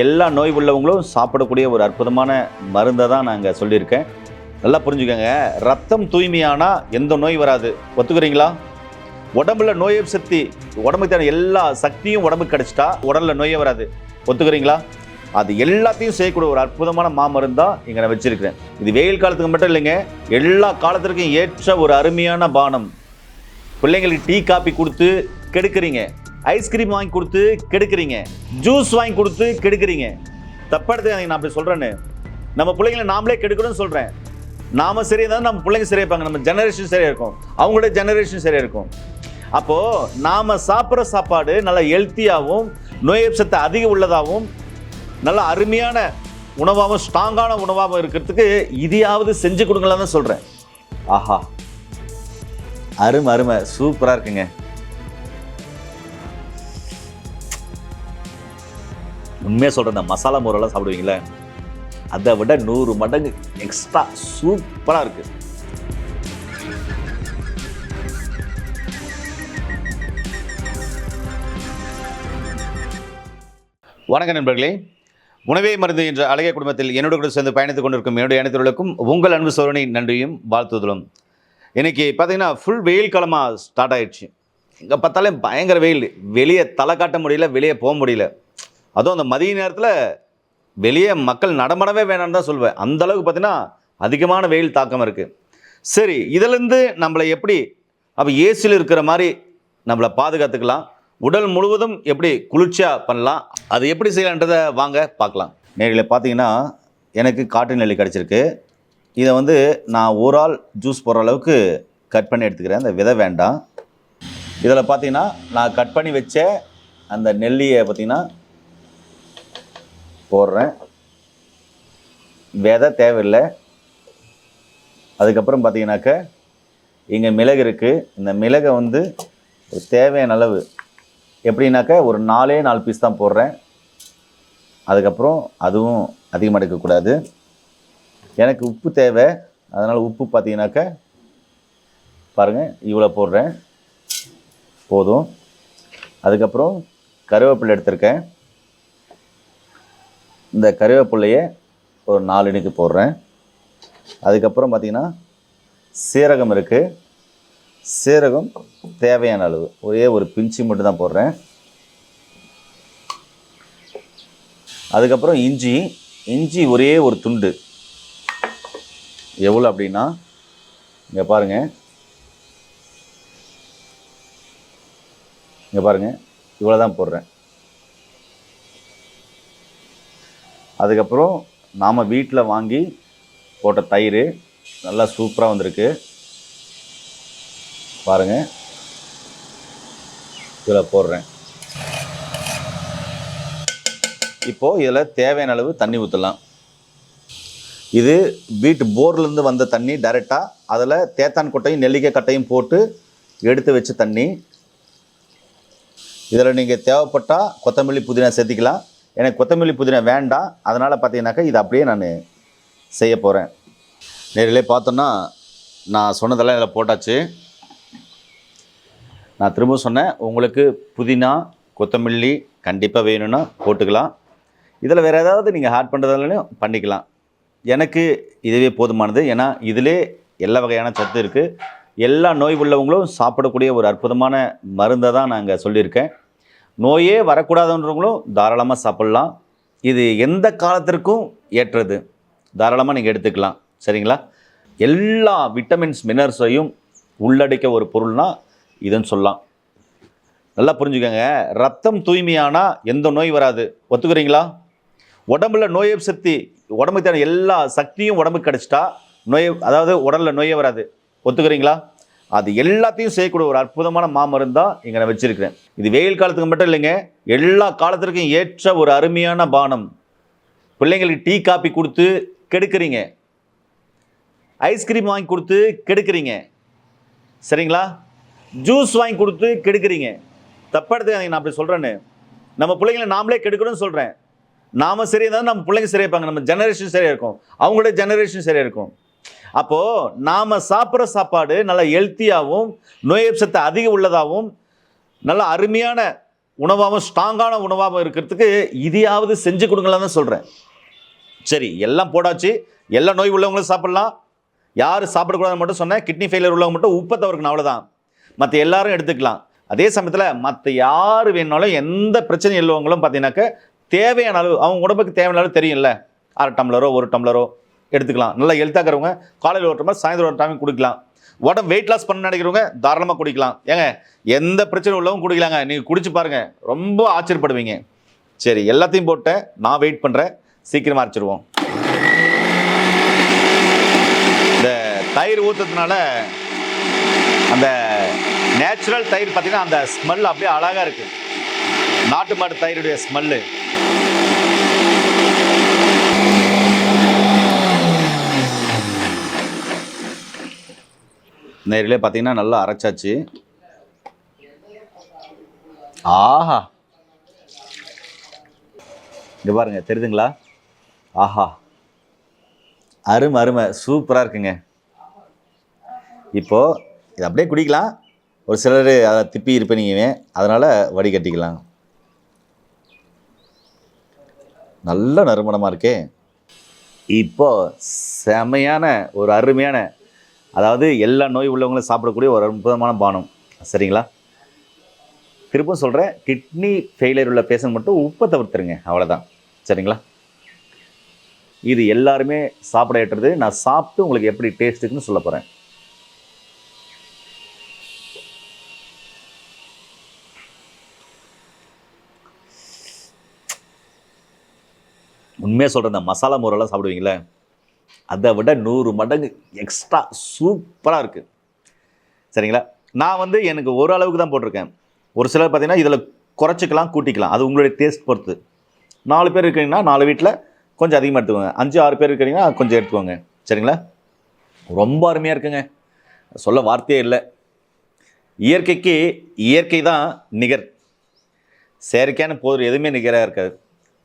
எல்லா நோய் உள்ளவங்களும் சாப்பிடக்கூடிய ஒரு அற்புதமான மருந்தை தான் நாங்கள் சொல்லியிருக்கேன். நல்லா புரிஞ்சுக்கோங்க. ரத்தம் தூய்மையானால் எந்த நோய் வராது. ஒத்துக்கிறீங்களா? உடம்புல நோய் சக்தி உடம்புக்கு தேவையான எல்லா சக்தியும் உடம்புக்கு கிடைச்சிட்டா உடலில் நோயே வராது. ஒத்துக்கிறீங்களா? அது எல்லாத்தையும் செய்யக்கூடிய ஒரு அற்புதமான மாமருந்தான் இங்கே நான் வச்சுருக்கிறேன். இது வெயில் காலத்துக்கு மட்டும் இல்லைங்க. எல்லா காலத்திற்கும் ஏற்ற ஒரு அருமையான பானம். பிள்ளைங்களுக்கு டீ காப்பி கொடுத்து கெடுக்குறீங்க. ஐஸ்கிரீம் வாங்கி கொடுத்து கெடுக்குறீங்க. ஜூஸ் வாங்கி கொடுத்து கெடுக்கிறீங்க. தப்படுத்து நான் அப்படி சொல்கிறேன்னு நம்ம பிள்ளைங்களை நாமளே கெடுக்கணும்னு சொல்கிறேன் நாம சரியாக இருந்தால் நம்ம பிள்ளைங்க சரியா இருப்பாங்க. நம்ம ஜெனரேஷன் சரியாக இருக்கும். அவங்களோட ஜெனரேஷன் சரியாக இருக்கும். அப்போ நாம் சாப்பிட்ற சாப்பாடு நல்ல ஹெல்த்தியாகவும் நோய் சத்து சக்தி அதிகம் உள்ளதாகவும் நல்ல அருமையான உணவாகவும் ஸ்ட்ராங்கான உணவாகவும் இருக்கிறதுக்கு இதையாவது செஞ்சு கொடுங்களான்னு தான் சொல்கிறேன் ஆஹா. அருமை அருமை. சூப்பராக இருக்குங்க. உண்மையாக சொல்கிறேன் இந்த மசாலா மோரெல்லாம் சாப்பிடுவீங்களே? அதை விட நூறு மடங்கு எக்ஸ்ட்ரா சூப்பராக இருக்குது வணக்கம் நண்பர்களே. உணவே மருந்து என்ற அழகிய குடும்பத்தில் என்னோட கூட சேர்ந்து பயணித்துக் கொண்டிருக்கும் என்னுடைய அனைத்துகளுக்கும் உங்கள் அன்பு சோழனை நன்றியும் வாழ்த்துதலும். இன்றைக்கி பார்த்தீங்கன்னா ஃபுல் வெயில் காலமாக ஸ்டார்ட் ஆகிடுச்சு எங்கே பார்த்தாலே பயங்கர வெயில். வெளியே தலை காட்ட முடியல வெளியே போக முடியல. அதுவும் அந்த மதிய நேரத்தில் வெளியே மக்கள் நடமாடவே வேணாம்னு தான் சொல்வேன். அந்தளவுக்கு பார்த்தீங்கன்னா அதிகமான வெயில் தாக்கம் இருக்குது சரி இதிலேருந்து நம்மளை எப்படி அப்போ ஏசியில் இருக்கிற மாதிரி நம்மளை பாதுகாத்துக்கலாம். உடல் முழுவதும் எப்படி குளிர்ச்சியாக பண்ணலாம். அது எப்படி செய்யலான்றதை வாங்க பார்க்கலாம். நேரில் பார்த்தீங்கன்னா எனக்கு காட்டு நெல்லி கிடச்சிருக்கு. இதை வந்து நான் ஒரு ஆள் ஜூஸ் போடுற அளவுக்கு கட் பண்ணி எடுத்துக்கிறேன். அந்த விதை வேண்டாம். இதில் பார்த்தீங்கன்னா நான் கட் பண்ணி வச்ச அந்த நெல்லியை பார்த்தீங்கன்னா போடுறேன். விதை தேவையில்லை. அதுக்கப்புறம் பார்த்தீங்கன்னாக்க இங்கே மிளகு இருக்குது இந்த மிளகை வந்து ஒரு தேவையான அளவு. எப்படின்னாக்க ஒரு நாலே நாலு பீஸ் தான் போடுறேன். அதுக்கப்புறம் அதுவும் அதிகமாக எடுக்கக்கூடாது. எனக்கு உப்பு தேவை. அதனால் உப்பு பார்த்தீங்கன்னாக்க பாருங்கள் இவ்வளோ போடுறேன். போதும். அதுக்கப்புறம் கருவேப்பிலை எடுத்திருக்கேன். இந்த கருவேப்பிலையை ஒரு நாலு இணைக்கு போடுறேன். அதுக்கப்புறம் பார்த்திங்கன்னா சீரகம் இருக்குது சீரகம் தேவையான அளவு. ஒரே ஒரு பிஞ்சு மட்டும் தான் போடுறேன். அதுக்கப்புறம் இஞ்சி. இஞ்சி ஒரே ஒரு துண்டு. எவ்வளோ அப்படின்னா இங்கே பாருங்கள் இங்கே பாருங்கள் இவ்வளோ தான் போடுறேன். அதுக்கப்புறம் நாம் வீட்டில் வாங்கி போட்ட தயிர் நல்லா சூப்பராக வந்திருக்கு. பாருங்கள் இதில் போடுறேன். இப்போது இதில் தேவையான அளவு தண்ணி ஊற்றலாம் இது வீட்டு போர்லேருந்து வந்த தண்ணி டைரெக்டாக அதில் தேத்தான் கொட்டையும் நெல்லிக்காய் கட்டையும் போட்டு எடுத்து வச்ச தண்ணி. இதில் நீங்கள் தேவைப்பட்டால் கொத்தமல்லி புதினா சேர்த்திக்கலாம். எனக்கு கொத்தமல்லி புதினா வேண்டாம். அதனால் பார்த்தீங்கன்னாக்கா இது அப்படியே நான் செய்ய போகிறேன் நேரிலே பார்த்தோன்னா நான் சொன்னதெல்லாம் இதில் போட்டாச்சு. நான் திரும்ப சொன்னேன் உங்களுக்கு புதினா கொத்தமல்லி கண்டிப்பாக வேணும்னா போட்டுக்கலாம். இதில் வேறு ஏதாவது நீங்கள் ஆட் பண்ணுறதாலும் பண்ணிக்கலாம். எனக்கு இதுவே போதுமானது. ஏன்னா இதிலே எல்லா வகையான சத்து இருக்குது எல்லா நோய் உள்ளவங்களும் சாப்பிடக்கூடிய ஒரு அற்புதமான மருந்தை தான் நான் அங்கே சொல்லியிருக்கேன். நோயே வரக்கூடாதுன்றவங்களும் தாராளமாக சாப்பிட்லாம். இது எந்த காலத்திற்கும் ஏற்றது. தாராளமாக நீங்கள் எடுத்துக்கலாம். சரிங்களா? எல்லா விட்டமின்ஸ் மினர்ஸையும் உள்ளடக்கிய ஒரு பொருள்னால் இதுன்னு சொல்லலாம். நல்லா புரிஞ்சுக்கோங்க. ரத்தம் தூய்மையானால் எந்த நோய் வராது. ஒத்துக்கிறீங்களா? உடம்புல நோய் சக்தி உடம்புக்கு தேவையான எல்லா சக்தியும் உடம்புக்கு கிடச்சிட்டா நோய் அதாவது உடலில் நோயே வராது. ஒத்துக்கிறீங்களா? அது எல்லாத்தையும் செய்யக்கூடிய ஒரு அற்புதமான மாமருந்து தான் இங்கே நான் வச்சுருக்கிறேன். இது வெயில் காலத்துக்கு மட்டும் இல்லைங்க எல்லா காலத்திற்கும் ஏற்ற ஒரு அருமையான பானம். பிள்ளைங்களுக்கு டீ காப்பி கொடுத்து கெடுக்கிறீங்க. ஐஸ்கிரீம் வாங்கி கொடுத்து கெடுக்குறீங்க. சரிங்களா? ஜூஸ் வாங்கி கொடுத்து கெடுக்கிறீங்க. தப்படுத்து நான் அப்படி சொல்கிறேன்னு நம்ம பிள்ளைங்களை நாமளே கெடுக்கணும்னு சொல்கிறேன் நாம சரியாக இருந்தால் நம்ம பிள்ளைங்க சரியா இருப்பாங்க. நம்ம ஜெனரேஷன் சரியாக இருக்கும். அவங்களோட ஜெனரேஷன் சரியாக இருக்கும். அப்போது நாம் சாப்பிட்ற சாப்பாடு நல்ல ஹெல்த்தியாகவும் நோய் எதிர்ப்பு அதிகம் உள்ளதாகவும் நல்ல அருமையான உணவாகவும் ஸ்ட்ராங்கான உணவாகவும் இருக்கிறதுக்கு இதையாவது செஞ்சு கொடுங்களான்னு தான் சொல்கிறேன் சரி எல்லாம் போடாச்சு. எல்லா நோய் உள்ளவங்களும் சாப்பிட்லாம். யார் சாப்பிடக்கூடாதுன்னு மட்டும் சொன்னேன். கிட்னி ஃபெயிலியர் உள்ளவங்க மட்டும் உப்பை தவிர்க்கணும் அவ்வளோதான் மற்ற எல்லாரும் எடுத்துக்கலாம். அதே சமயத்தில் மற்ற யார் வேணுனாலும் எந்த பிரச்சனையும் இல்லவங்களும் பார்த்தீங்கன்னாக்க தேவையான அளவு அவங்க உடம்புக்கு தேவையான அளவு தெரியும்ல. அரை டம்ளரோ ஒரு டம்ளரோ எடுத்துக்கலாம். நல்லா எழுத்தாக்கிறவங்க காலையில் ஒரு டம்ளர் சாயந்தரம் ஒரு டைம் குடிக்கலாம். உடம்பு வெயிட் லாஸ் பண்ண நினைக்கிறவங்க தாராளமாக குடிக்கலாம். ஏங்க எந்த பிரச்சனை உள்ளவங்க குடிக்கலாங்க. நீங்கள் குடிச்சு பாருங்கள் ரொம்ப ஆச்சரியப்படுவீங்க. சரி எல்லாத்தையும் போட்டேன். நான் வெயிட் பண்ணுறேன் சீக்கிரமாக அரைச்சிடுவோம் இந்த தயிர் ஊற்றுறதுனால அந்த நேச்சுரல் தயிர் பார்த்திங்கன்னா அந்த ஸ்மெல் அப்படியே அழகாக இருக்குது நாட்டு மாட்டு தயிருடைய ஸ்மெல்லு நேரிலே பார்த்தீங்கன்னா நல்லா அரைச்சாச்சு. ஆஹா. இங்கே பாருங்க தெரியுதுங்களா ஆஹா. அருமை அருமை. சூப்பராக இருக்குங்க. இப்போ இது அப்படியே குடிக்கலாம். ஒரு சிலர் அதை திப்பி இருப்பீங்க. அதனால் வடிகட்டிக்கலாம் நல்ல நறுமணமாக இருக்கே. இப்போ செமையான ஒரு அருமையான அதாவது எல்லா நோய் உள்ளவங்களும் சாப்பிடக்கூடிய ஒரு அற்புதமான பானம். சரிங்களா? திருப்பும் சொல்கிறேன் கிட்னி ஃபெயிலியர் உள்ள பேஷண்ட் மட்டும் உப்பை தவிர்த்துருங்க அவ்வளோதான் சரிங்களா? இது எல்லாருமே சாப்பிட ஏற்றது நான் சாப்பிட்டு உங்களுக்கு எப்படி டேஸ்ட்டுக்குன்னு சொல்ல போகிறேன் உண்மையாக சொல்கிறேன் இந்த மசாலா முறைலாம் சாப்பிடுவீங்களே? அதை விட நூறு மடங்கு எக்ஸ்ட்ரா சூப்பராக இருக்குது சரிங்களா? நான் வந்து எனக்கு ஒரு அளவுக்கு தான் போட்டிருக்கேன். ஒரு சிலர் பார்த்தீங்கன்னா இதில் குறைச்சிக்கலாம் கூட்டிக்கலாம். அது உங்களுடைய டேஸ்ட் பொறுத்து. நாலு பேர் இருக்கிறீங்கன்னா நாலு வீட்டில் கொஞ்சம் அதிகமாக எடுத்துக்கோங்க. அஞ்சு ஆறு பேர் இருக்கிறீங்கன்னா கொஞ்சம் எடுத்துக்கோங்க. சரிங்களா? ரொம்ப அருமையாக இருக்குங்க. சொல்ல வார்த்தையே இல்லை. இயற்கைக்கு இயற்கை தான் நிகர். செயற்கையான போது எதுவுமே நிகராக இருக்காது.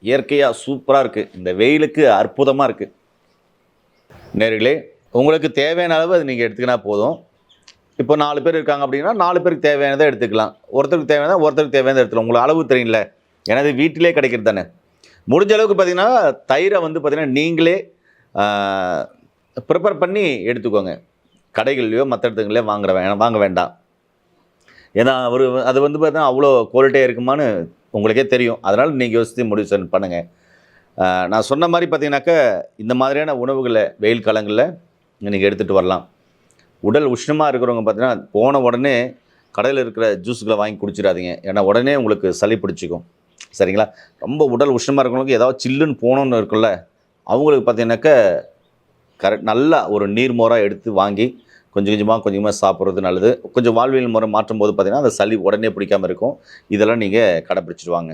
இயற்கையாக சூப்பராக இருக்குது இந்த வெயிலுக்கு அற்புதமாக இருக்குது நேர்களே உங்களுக்கு தேவையான அளவு அது நீங்கள் எடுத்துக்கினா போதும். இப்போ நாலு பேர் இருக்காங்க அப்படின்னா நாலு பேருக்கு தேவையானதை எடுத்துக்கலாம். ஒருத்தருக்கு தேவையானதை ஒருத்தருக்கு தேவையானதை எடுத்துக்கலாம். உங்களுக்கு அளவு தெரியல. ஏன்னா வீட்டிலே கிடைக்கிறது தானே. முடிஞ்ச அளவுக்கு பார்த்தீங்கன்னா தயிரை வந்து பார்த்திங்கன்னா நீங்களே ப்ரிப்பேர் பண்ணி எடுத்துக்கோங்க. கடைகள்லையோ மற்ற இடத்துங்களே வாங்குற வேணாம் வாங்க வேண்டாம். ஏன்னா அவர் அது வந்து பார்த்தீங்கன்னா அவ்வளோ குவாலிட்டியாக இருக்குமான்னு உங்களுக்கே தெரியும். அதனால் நீங்கள் யோசித்து முடிவு பண்ணுங்கள் நான் சொன்ன மாதிரி பார்த்தீங்கன்னாக்கா இந்த மாதிரியான உணவுகளை வெயில் காலங்களில் நீங்கள் எடுத்துகிட்டு வரலாம். உடல் உஷ்ணமாக இருக்கிறவங்க பார்த்தீங்கன்னா போன உடனே கடையில் இருக்கிற ஜூஸுகளை வாங்கி குடிச்சிடாதீங்க. ஏன்னா உடனே உங்களுக்கு சளி பிடிச்சிக்கும். சரிங்களா? ரொம்ப உடல் உஷ்ணமாக இருக்கிறவங்களுக்கு ஏதாவது சில்லுன்னு போகணுன்னு இருக்குல்ல அவங்களுக்கு பார்த்தீங்கன்னாக்கா கரெக்ட் நல்லா ஒரு நீர்மோராக எடுத்து வாங்கி கொஞ்சம் கொஞ்சமாக கொஞ்சமாக சாப்பிட்றது நல்லது. கொஞ்சம் வாழ்வியல் முறை மாற்றும் போது பார்த்திங்கன்னா அந்த சளி உடனே பிடிக்காம இருக்கும். இதெல்லாம் நீங்கள் கடைப்பிடிச்சிடுவாங்க.